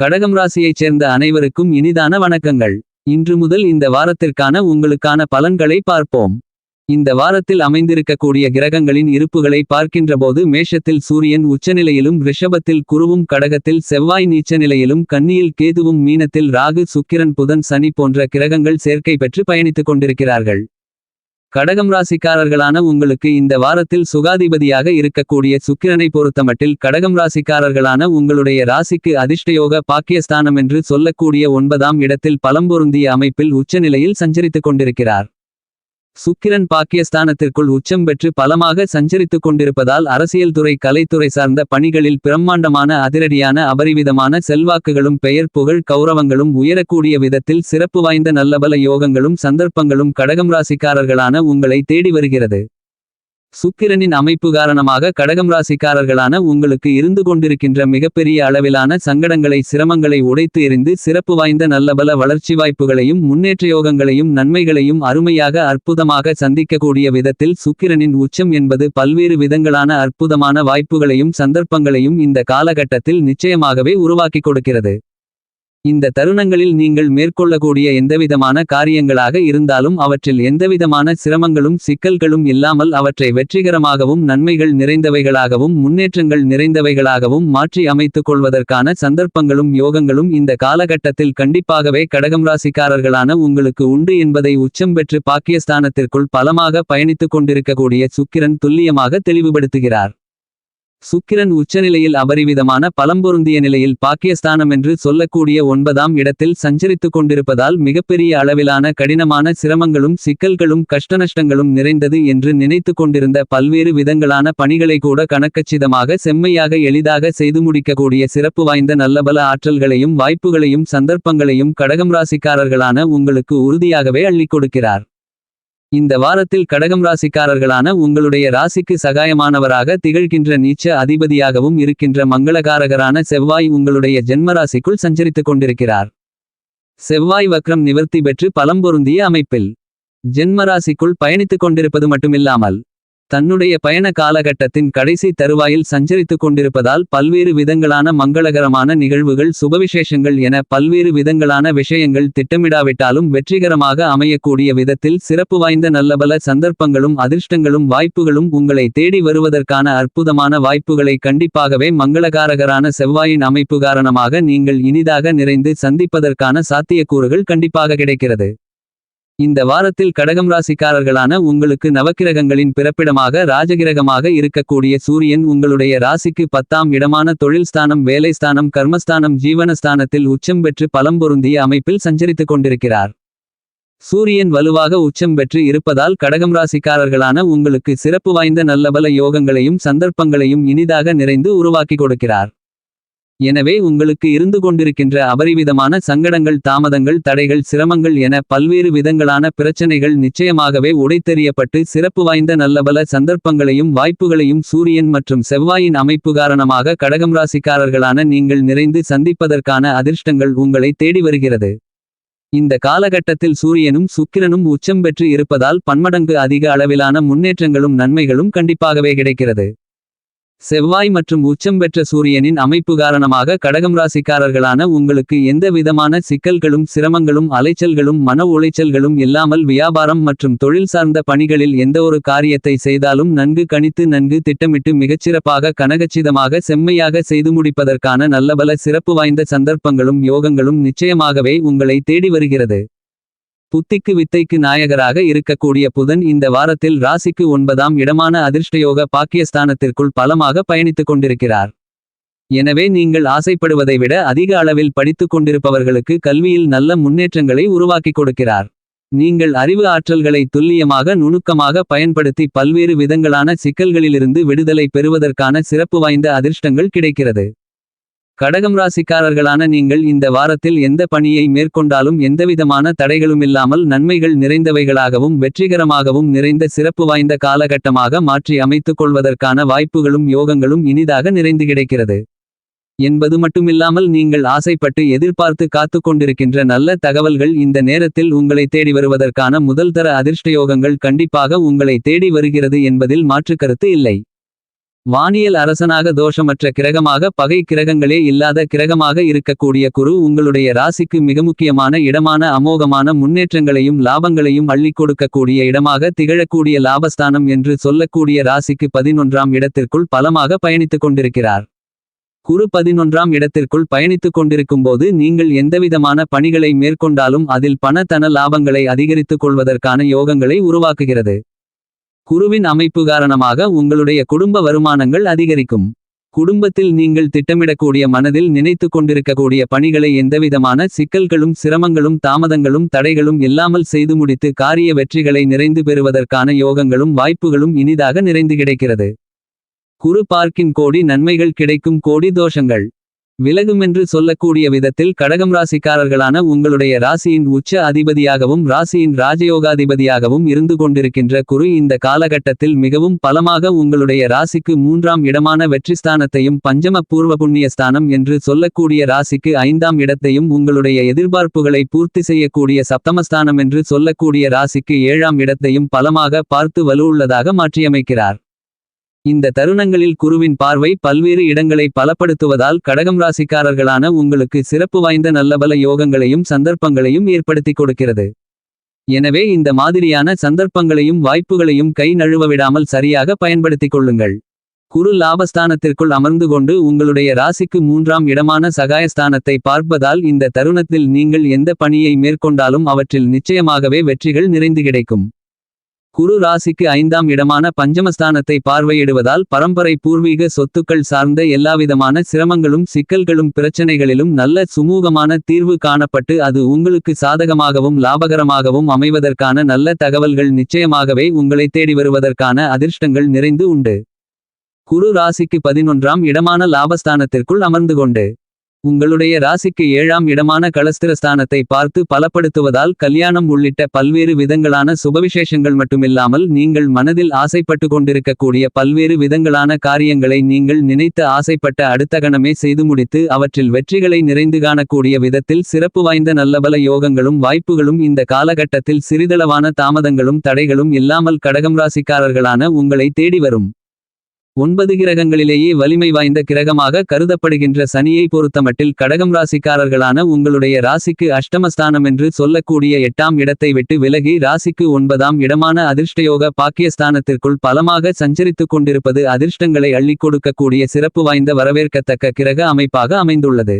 கடகம் ராசியைச் சேர்ந்த அனைவருக்கும் இனிதான வணக்கங்கள். இன்று முதல் இந்த வாரத்திற்கான உங்களுக்கான பலன்களை பார்ப்போம். இந்த வாரத்தில் அமைந்திருக்கக்கூடிய கிரகங்களின் இருப்புகளை பார்க்கின்றபோது மேஷத்தில் சூரியன் உச்சநிலையிலும் ரிஷபத்தில் குருவும் கடகத்தில் செவ்வாய் நீச்சநிலையிலும் கன்னியில் கேதுவும் மீனத்தில் ராகு சுக்கிரன் புதன் சனி போன்ற கிரகங்கள் சேர்க்கை பெற்று பயணித்துக் கொண்டிருக்கிறார்கள். கடகம் ராசிக்காரர்களான உங்களுக்கு இந்த வாரத்தில் சுகாதிபதியாக இருக்கக்கூடிய சுக்கிரனை பொறுத்தமட்டில் கடகம் ராசிக்காரர்களான உங்களுடைய ராசிக்கு அதிர்ஷ்டயோக பாக்கியஸ்தானம் என்று சொல்லக்கூடிய ஒன்பதாம் இடத்தில் பலம்பொருந்திய அமைப்பில் உச்சநிலையில் சஞ்சரித்துக் கொண்டிருக்கிறார். சுக்கிரன் பாக்கியஸ்தானத்திற்குள் உச்சம் பெற்று பலமாக சஞ்சரித்துக் கொண்டிருப்பதால் அரசியல் துறை கலைத்துறை சார்ந்த பணிகளில் பிரம்மாண்டமான அதிரடியான அபரிவிதமான செல்வாக்குகளும் பெயர் புகழ் கௌரவங்களும் உயரக்கூடிய விதத்தில் சிறப்பு வாய்ந்த நல்லபல யோகங்களும் சந்தர்ப்பங்களும் கடகம் ராசிக்காரர்களான உங்களை தேடி வருகிறது. சுக்கிரனின் அமைப்பு காரணமாக கடகம் ராசிக்காரர்களான உங்களுக்கு இருந்து கொண்டிருக்கின்ற மிகப்பெரிய அளவிலான சங்கடங்களை சிரமங்களை உடைத்து எறிந்து சிறப்பு வாய்ந்த நல்லபல வளர்ச்சி வாய்ப்புகளையும் முன்னேற்ற யோகங்களையும் நன்மைகளையும் அருமையாக அற்புதமாக சந்திக்கக்கூடிய விதத்தில் சுக்கிரனின் உச்சம் என்பது பல்வேறு விதங்களான அற்புதமான வாய்ப்புகளையும் சந்தர்ப்பங்களையும் இந்த காலகட்டத்தில் நிச்சயமாகவே உருவாக்கிக் கொடுக்கிறது. இந்த தருணங்களில் நீங்கள் மேற்கொள்ளக்கூடிய எந்தவிதமான காரியங்களாக இருந்தாலும் அவற்றில் எந்தவிதமான சிரமங்களும் சிக்கல்களும் இல்லாமல் அவற்றை வெற்றிகரமாகவும் நன்மைகள் நிறைந்தவைகளாகவும் முன்னேற்றங்கள் நிறைந்தவைகளாகவும் மாற்றி அமைத்துக் கொள்வதற்கான சந்தர்ப்பங்களும் யோகங்களும் இந்த காலகட்டத்தில் கண்டிப்பாகவே கடகம் ராசிக்காரர்களான உங்களுக்கு உண்டு என்பதை உச்சம் பெற்று பாக்கியஸ்தானத்திற்குள் பலமாக பயணித்துக் கொண்டிருக்கக்கூடிய சுக்கிரன் துல்லியமாக தெளிவுபடுத்துகிறார். சுக்கிரன் உச்சநிலையில் அபரிவிதமான பலம்பொருந்திய நிலையில் பாக்கியஸ்தானம் என்று சொல்லக்கூடிய ஒன்பதாம் இடத்தில் சஞ்சரித்துக் கொண்டிருப்பதால் மிகப்பெரிய அளவிலான கடினமான சிரமங்களும் சிக்கல்களும் கஷ்டநஷ்டங்களும் நிறைந்தது என்று நினைத்துக் கொண்டிருந்த பல்வேறு விதங்களான பணிகளை கூட கணக்கச்சிதமாக செம்மையாக எளிதாக செய்து முடிக்கக்கூடிய சிறப்பு வாய்ந்த நல்லபல ஆற்றல்களையும் வாய்ப்புகளையும் சந்தர்ப்பங்களையும் கடகம் ராசிக்காரர்களான உங்களுக்கு உறுதியாகவே அள்ளிக் கொடுக்கிறார். இந்த வாரத்தில் கடகம் ராசிக்காரர்களான உங்களுடைய ராசிக்கு சகாயமானவராக திகழ்கின்ற நீச்ச அதிபதியாகவும் இருக்கின்ற மங்களகாரகரான செவ்வாய் உங்களுடைய ஜென்மராசிக்குள் சஞ்சரித்துக் கொண்டிருக்கிறார். செவ்வாய் வக்ரம் நிவர்த்தி பெற்று பலம் பொருந்திய அமைப்பில். ஜென்மராசிக்குள் பயணித்துக் கொண்டிருப்பது மட்டுமில்லாமல் தன்னுடைய பயண காலகட்டத்தின் கடைசி தருவாயில் சஞ்சரித்துக் கொண்டிருப்பதால் பல்வேறு விதங்களான மங்களகரமான நிகழ்வுகள் சுபவிசேஷங்கள் என பல்வேறு விதங்களான விஷயங்கள் திட்டமிடாவிட்டாலும் வெற்றிகரமாக அமையக்கூடிய விதத்தில் சிறப்பு வாய்ந்த நல்லபல சந்தர்ப்பங்களும் அதிர்ஷ்டங்களும் வாய்ப்புகளும் உங்களை தேடி வருவதற்கான அற்புதமான வாய்ப்புகளை கண்டிப்பாகவே மங்களகாரகரான செவ்வாயின் அமைப்பு காரணமாக நீங்கள் இனிதாக நிறைந்து சந்திப்பதற்கான சாத்தியக்கூறுகள் கண்டிப்பாக கிடைக்கிறது. இந்த வாரத்தில் கடகம் ராசிக்காரர்களான உங்களுக்கு நவக்கிரகங்களின் பிறப்பிடமாக ராஜகிரகமாக இருக்கக்கூடிய சூரியன் உங்களுடைய ராசிக்கு பத்தாம் இடமான தொழில் ஸ்தானம் வேலைஸ்தானம் கர்மஸ்தானம் ஜீவனஸ்தானத்தில் உச்சம் பெற்று பலம் பொருந்திய அமைப்பில் சஞ்சரித்துக் கொண்டிருக்கிறார். சூரியன் வலுவாக உச்சம் பெற்று இருப்பதால் கடகம் ராசிக்காரர்களான உங்களுக்கு சிறப்பு வாய்ந்த நல்லபல யோகங்களையும் சந்தர்ப்பங்களையும் இனிதாக நிறைந்து உருவாக்கி கொடுக்கிறார். எனவே உங்களுக்கு இருந்து கொண்டிருக்கின்ற அபரிவிதமான சங்கடங்கள் தாமதங்கள் தடைகள் சிரமங்கள் என பல்வேறு விதங்களான பிரச்சனைகள் நிச்சயமாகவே உடைத்தெறியப்பட்டு சிறப்பு வாய்ந்த நல்லபல சந்தர்ப்பங்களையும் வாய்ப்புகளையும் சூரியன் மற்றும் செவ்வாயின் அமைப்பு காரணமாக கடகம் ராசிக்காரர்களான நீங்கள் நிறைந்து சந்திப்பதற்கான அதிர்ஷ்டங்கள் உங்களை தேடி வருகிறது. இந்த காலகட்டத்தில் சூரியனும் சுக்கிரனும் உச்சம் பெற்று இருப்பதால் பன்மடங்கு அதிக அளவிலான முன்னேற்றங்களும் நன்மைகளும் கண்டிப்பாகவே கிடைக்கிறது. செவ்வாய் மற்றும் உச்சம் பெற்ற சூரியனின் அமைப்பு காரணமாக கடகம் ராசிக்காரர்களான உங்களுக்கு எந்த விதமான சிக்கல்களும் சிரமங்களும் அலைச்சல்களும் மன உளைச்சல்களும் இல்லாமல் வியாபாரம் மற்றும் தொழில் சார்ந்த பணிகளில் எந்த ஒரு காரியத்தை செய்தாலும் நன்கு கணித்து நன்கு திட்டமிட்டு மிகச்சிறப்பாக கனகச்சிதமாக செம்மையாக செய்து முடிப்பதற்கான நல்லபல சிறப்பு வாய்ந்த சந்தர்ப்பங்களும் யோகங்களும் நிச்சயமாகவே உங்களை தேடி வருகிறது. புத்திக்கு வித்தைக்கு நாயகராக இருக்கக்கூடிய புதன் இந்த வாரத்தில் ராசிக்கு ஒன்பதாம் இடமான அதிர்ஷ்டயோக பாக்கியஸ்தானத்திற்குள் பலமாக பயணித்துக் கொண்டிருக்கிறார். எனவே நீங்கள் ஆசைப்படுவதை விட அதிக அளவில் படித்துக் கொண்டிருப்பவர்களுக்கு கல்வியில் நல்ல முன்னேற்றங்களை உருவாக்கிக் கொடுக்கிறார். நீங்கள் அறிவு ஆற்றல்களை துல்லியமாக நுணுக்கமாக பயன்படுத்தி பல்வேறு விதங்களான சிக்கல்களிலிருந்து விடுதலை பெறுவதற்கான சிறப்பு வாய்ந்த அதிர்ஷ்டங்கள் கிடைக்கிறது. கடகம் ராசிக்காரர்களான நீங்கள் இந்த வாரத்தில் எந்த பணியை மேற்கொண்டாலும் எந்தவிதமான தடைகளுமில்லாமல் நன்மைகள் நிறைந்தவைகளாகவும் வெற்றிகரமாகவும் நிறைந்த சிறப்பு வாய்ந்த காலகட்டமாக மாற்றி அமைத்துக் கொள்வதற்கான வாய்ப்புகளும் யோகங்களும் இனிதாக நிறைந்து கிடைக்கிறது. என்பது மட்டுமில்லாமல் நீங்கள் ஆசைப்பட்டு எதிர்பார்த்து காத்துக் கொண்டிருக்கின்ற நல்ல தகவல்கள் இந்த நேரத்தில் உங்களை தேடி வருவதற்கான முதல் தர அதிர்ஷ்டயோகங்கள் கண்டிப்பாக உங்களை தேடி வருகிறது என்பதில் மாற்றுக்கருத்து இல்லை. வானியல் அரசனாக தோஷமற்ற கிரகமாக பகை கிரகங்களே இல்லாத கிரகமாக இருக்கக்கூடிய குரு உங்களுடைய ராசிக்கு மிக முக்கியமான இடமான அமோகமான முன்னேற்றங்களையும் லாபங்களையும் அள்ளி கொடுக்கக்கூடிய இடமாக திகழக்கூடிய லாபஸ்தானம் என்று சொல்லக்கூடிய ராசிக்கு பதினொன்றாம் இடத்திற்குள் பலமாக பயணித்துக் கொண்டிருக்கிறார். குரு பதினொன்றாம் இடத்திற்குள் பயணித்துக் கொண்டிருக்கும்போது நீங்கள் எந்தவிதமான பணிகளை மேற்கொண்டாலும் அதில் பண தன லாபங்களை அதிகரித்துக் கொள்வதற்கான யோகங்களை உருவாக்குகிறது. குருவின் அமைப்பு காரணமாக உங்களுடைய குடும்ப வருமானங்கள் அதிகரிக்கும். குடும்பத்தில் நீங்கள் திட்டமிடக்கூடிய மனதில் நினைத்து கொண்டிருக்கக்கூடிய பணிகளை எந்தவிதமான சிக்கல்களும் சிரமங்களும் தாமதங்களும் தடைகளும் இல்லாமல் செய்து முடித்து காரிய வெற்றிகளை நிறைந்து பெறுவதற்கான யோகங்களும் வாய்ப்புகளும் இனிதாக நிறைந்து கிடைக்கிறது. குரு பார்க்கின் கோடி நன்மைகள் கிடைக்கும் கோடி தோஷங்கள். விலகுமென்று சொல்லக்கூடிய விதத்தில் கடகம் ராசிக்காரர்களான உங்களுடைய ராசியின் உச்ச அதிபதியாகவும் ராசியின் ராஜயோகாதிபதியாகவும் இருந்து கொண்டிருக்கின்ற குரு இந்த காலகட்டத்தில் மிகவும் பலமாக உங்களுடைய ராசிக்கு மூன்றாம் இடமான வெற்றிஸ்தானத்தையும் பஞ்சம பூர்வ புண்ணியஸ்தானம் என்று சொல்லக்கூடிய ராசிக்கு ஐந்தாம் இடத்தையும் உங்களுடைய எதிர்பார்ப்புகளை பூர்த்தி செய்யக்கூடிய சப்தமஸ்தானம் என்று சொல்லக்கூடிய ராசிக்கு ஏழாம் இடத்தையும் பலமாக பார்த்து வலுவுள்ளதாக மாற்றியமைக்கிறார். இந்த தருணங்களில் குருவின் பார்வை பல்வேறு இடங்களை பலப்படுத்துவதால் கடகம் ராசிக்காரர்களான உங்களுக்கு சிறப்பு வாய்ந்த நல்லபல யோகங்களையும் சந்தர்ப்பங்களையும் ஏற்படுத்திக் கொடுக்கிறது. எனவே இந்த மாதிரியான சந்தர்ப்பங்களையும் வாய்ப்புகளையும் கை நழுவ விடாமல் சரியாக பயன்படுத்திக் கொள்ளுங்கள். குரு லாபஸ்தானத்திற்குள் அமர்ந்து கொண்டு உங்களுடைய ராசிக்கு மூன்றாம் இடமான சகாயஸ்தானத்தை பார்ப்பதால் இந்த தருணத்தில் நீங்கள் எந்த பணியை மேற்கொண்டாலும் அவற்றில் நிச்சயமாகவே வெற்றிகள் நிறைந்து கிடைக்கும். குரு ராசிக்கு ஐந்தாம் இடமான பஞ்சமஸ்தானத்தை பார்வையிடுவதால் பரம்பரை பூர்வீக சொத்துக்கள் சார்ந்த எல்லாவிதமான சிரமங்களும் சிக்கல்களும் பிரச்சனைகளிலும் நல்ல சுமூகமான தீர்வு காணப்பட்டு அது உங்களுக்கு சாதகமாகவும் லாபகரமாகவும் அமைவதற்கான நல்ல தகவல்கள் நிச்சயமாகவே உங்களை தேடி வருவதற்கான அதிர்ஷ்டங்கள் நிறைந்து உண்டு. குரு ராசிக்கு பதினொன்றாம் இடமான லாபஸ்தானத்திற்குள் அமர்ந்து கொண்டு உங்களுடைய ராசிக்கு ஏழாம் இடமான களஸ்திரஸ்தானத்தை பார்த்து பலப்படுத்துவதால் கல்யாணம் உள்ளிட்ட பல்வேறு விதங்களான சுபவிசேஷங்கள் மட்டுமில்லாமல் நீங்கள் மனதில் ஆசைப்பட்டு கொண்டிருக்கக்கூடிய பல்வேறு விதங்களான காரியங்களை நீங்கள் நினைத்து ஆசைப்பட்ட அடுத்த கணமே செய்து முடித்து அவற்றில் வெற்றிகளை நிறைந்து காணக்கூடிய விதத்தில் சிறப்பு வாய்ந்த நல்லபல யோகங்களும் வாய்ப்புகளும் இந்த காலகட்டத்தில் சிறிதளவான தாமதங்களும் தடைகளும் இல்லாமல் கடகம் ராசிக்காரர்களான உங்களை தேடி வரும். ஒன்பது கிரகங்களிலேயே வலிமை வாய்ந்த கிரகமாக கருதப்படுகின்ற சனியை பொறுத்தமட்டில் கடகம் ராசிக்காரர்களான உங்களுடைய ராசிக்கு அஷ்டமஸ்தானம் என்று சொல்லக்கூடிய எட்டாம் இடத்தை விட்டு விலகி ராசிக்கு ஒன்பதாம் இடமான அதிர்ஷ்டயோக பாக்கியஸ்தானத்திற்குள் பலமாக சஞ்சரித்துக் கொண்டிருப்பது அதிர்ஷ்டங்களை அள்ளிக் கொடுக்கக்கூடிய சிறப்பு வாய்ந்த வரவேற்கத்தக்க கிரக அமைப்பாக அமைந்துள்ளது.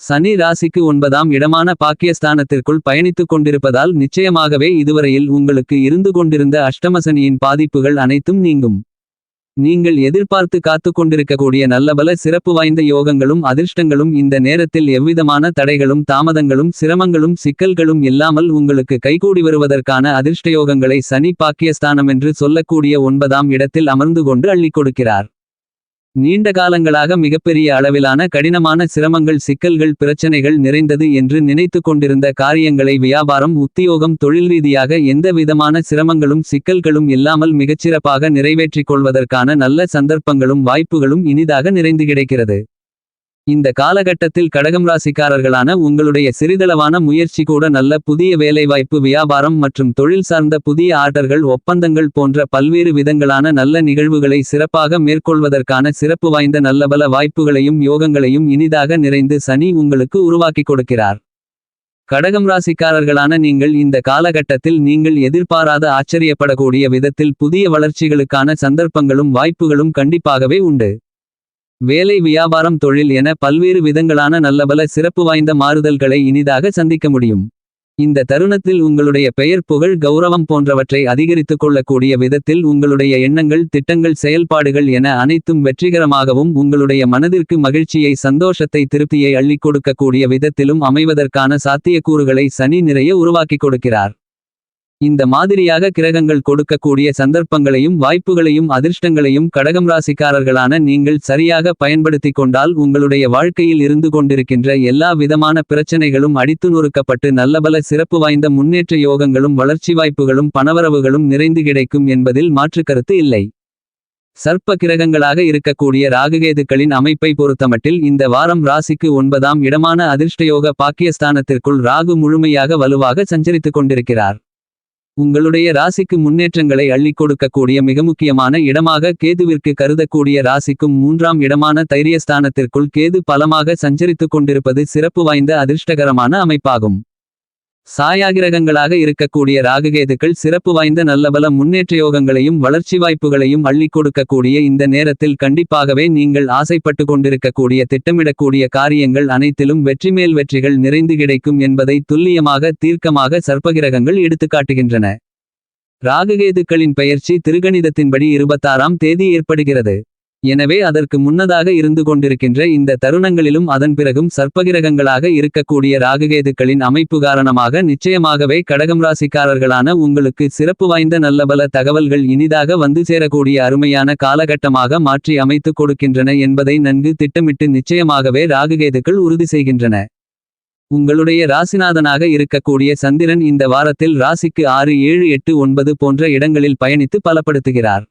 சனி ராசிக்கு ஒன்பதாம் இடமான பாக்கியஸ்தானத்திற்குள் பயணித்துக் கொண்டிருப்பதால் நிச்சயமாகவே இதுவரையில் உங்களுக்கு இருந்து கொண்டிருந்த அஷ்டமசனியின் பாதிப்புகள் அனைத்தும் நீங்கும். நீங்கள் எதிர்பார்த்து காத்து கொண்டிருக்கக்கூடிய நல்லபல சிறப்பு வாய்ந்த யோகங்களும் அதிர்ஷ்டங்களும் இந்த நேரத்தில் எவ்விதமான தடைகளும் தாமதங்களும் சிரமங்களும் சிக்கல்களும் இல்லாமல் உங்களுக்கு கைகூடி வருவதற்கான அதிர்ஷ்டயோகங்களை சனி பாக்கியஸ்தானம் என்று சொல்லக்கூடிய ஒன்பதாம் இடத்தில் அமர்ந்து கொண்டு அள்ளிக் கொடுக்கிறார். நீண்ட காலங்களாக மிகப்பெரிய அளவிலான கடினமான சிரமங்கள் சிக்கல்கள் பிரச்சனைகள் நிறைந்தது என்று நினைத்து கொண்டிருந்த காரியங்களை வியாபாரம் உத்தியோகம் தொழில் ரீதியாக எந்த விதமான சிரமங்களும் சிக்கல்களும் இல்லாமல் மிகச்சிறப்பாக நிறைவேற்றிக் கொள்வதற்கான நல்ல சந்தர்ப்பங்களும் வாய்ப்புகளும் இனிதாக நிறைந்து கிடைக்கிறது. இந்த காலகட்டத்தில் கடகம் ராசிக்காரர்களான உங்களுடைய சிறிதளவான முயற்சி கூட நல்ல புதிய வேலைவாய்ப்பு வியாபாரம் மற்றும் தொழில் சார்ந்த புதிய ஆர்டர்கள் ஒப்பந்தங்கள் போன்ற பல்வேறு விதங்களான நல்ல நிகழ்வுகளை சிறப்பாக மேற்கொள்வதற்கான சிறப்பு வாய்ந்த நல்லபல வாய்ப்புகளையும் யோகங்களையும் இனிதாக நிறைந்து சனி உங்களுக்கு உருவாக்கிக் கொடுக்கிறார். கடகம் ராசிக்காரர்களான நீங்கள் இந்த காலகட்டத்தில் நீங்கள் எதிர்பாராத ஆச்சரியப்படக்கூடிய விதத்தில் புதிய வளர்ச்சிகளுக்கான சந்தர்ப்பங்களும் வாய்ப்புகளும் கண்டிப்பாகவே உண்டு. வேலை வியாபாரம் தொழில் என பல்வேறு விதங்களான நல்லபல சிறப்பு வாய்ந்த மாறுதல்களை இனிதாக சந்திக்க முடியும். இந்த தருணத்தில் உங்களுடைய பெயர் புகழ் கௌரவம் போன்றவற்றை அதிகரித்துக் கொள்ளக்கூடிய விதத்தில் உங்களுடைய எண்ணங்கள் திட்டங்கள் செயல்பாடுகள் என அனைத்தும் வெற்றிகரமாகவும் உங்களுடைய மனதிற்கு மகிழ்ச்சியை சந்தோஷத்தை திருப்தியை அள்ளிக் கொடுக்கக்கூடிய விதத்திலும் அமைவதற்கான சாத்தியக்கூறுகளை சனி நிறைய உருவாக்கிக் கொடுக்கிறார். இந்த மாதிரியாக கிரகங்கள் கொடுக்கக்கூடிய சந்தர்ப்பங்களையும் வாய்ப்புகளையும் அதிர்ஷ்டங்களையும் கடகம் ராசிக்காரர்களான நீங்கள் சரியாக பயன்படுத்திக் கொண்டால் உங்களுடைய வாழ்க்கையில் இருந்து கொண்டிருக்கின்ற எல்லா விதமான பிரச்சனைகளும் அடித்து நொறுக்கப்பட்டு நல்லபல சிறப்பு வாய்ந்த முன்னேற்ற யோகங்களும் வளர்ச்சி வாய்ப்புகளும் பணவரவுகளும் நிறைந்து கிடைக்கும் என்பதில் மாற்றுக்கருத்து இல்லை. சர்ப்ப கிரகங்களாக இருக்கக்கூடிய ராகுகேதுக்களின் அமைப்பை பொறுத்தமட்டில் இந்த வாரம் ராசிக்கு ஒன்பதாம் இடமான அதிர்ஷ்டயோக பாக்கியஸ்தானத்திற்குள் ராகு முழுமையாக வலுவாக சஞ்சரித்துக் கொண்டிருக்கிறார். உங்களுடைய ராசிக்கு முன்னேற்றங்களை அள்ளிக் கொடுக்கக்கூடிய மிக முக்கியமான இடமாக கேதுவிற்கு கருதக்கூடிய ராசிக்கும் மூன்றாம் இடமான தைரியஸ்தானத்திற்குள் கேது பலமாக சஞ்சரித்துக் கொண்டிருப்பது சிறப்பு வாய்ந்த அதிர்ஷ்டகரமான அமைப்பாகும். சாயாகிரகங்களாக இருக்கக்கூடிய ராககேதுக்கள் சிறப்பு வாய்ந்த நல்லபல முன்னேற்ற யோகங்களையும் வளர்ச்சி வாய்ப்புகளையும் அள்ளிக் கொடுக்கக்கூடிய இந்த நேரத்தில் கண்டிப்பாகவே நீங்கள் ஆசைப்பட்டு கொண்டிருக்கக்கூடிய திட்டமிடக்கூடிய காரியங்கள் அனைத்திலும் வெற்றி மேல் வெற்றிகள் நிறைந்து கிடைக்கும் என்பதை துல்லியமாக தீர்க்கமாக சர்ப்பகிரகங்கள் எடுத்துக்காட்டுகின்றன ராககேதுக்களின் பெயர்ச்சி திருகணிதத்தின்படி இருபத்தாறாம் தேதி ஏற்படுகிறது. எனவே அதற்கு முன்னதாக இருந்து கொண்டிருக்கின்ற இந்த தருணங்களிலும் அதன் பிறகும் சர்ப்பகிரகங்களாக இருக்கக்கூடிய ராககேதுக்களின் அமைப்பு காரணமாக நிச்சயமாகவே கடகம் ராசிக்காரர்களான உங்களுக்கு சிறப்பு வாய்ந்த நல்லபல தகவல்கள் இனிதாக வந்து சேரக்கூடிய அருமையான காலகட்டமாக மாற்றி அமைத்துக் கொடுக்கின்றன என்பதை நன்கு திட்டமிட்டு நிச்சயமாகவே ராககேதுக்கள் உறுதி செய்கின்றன. உங்களுடைய ராசிநாதனாக இருக்கக்கூடிய சந்திரன் இந்த வாரத்தில் ராசிக்கு ஆறு ஏழு எட்டு ஒன்பது போன்ற இடங்களில் பயணித்து பலப்படுத்துகிறார்.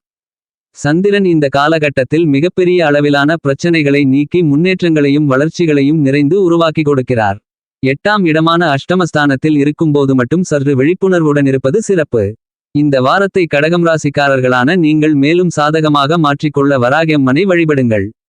சந்திரன் இந்த காலகட்டத்தில் மிகப்பெரிய அளவிலான பிரச்சனைகளை நீக்கி முன்னேற்றங்களையும் வளர்ச்சிகளையும் நிறைந்து உருவாக்கி கொடுக்கிறார். எட்டாம் இடமான அஷ்டமஸ்தானத்தில் இருக்கும்போது மட்டும் சற்று விழிப்புணர்வுடன் இருப்பது சிறப்பு. இந்த வாரத்தை கடகம் ராசிக்காரர்களான நீங்கள் மேலும் சாதகமாக மாற்றிக்கொள்ள வராகம்மனை வழிபடுங்கள்.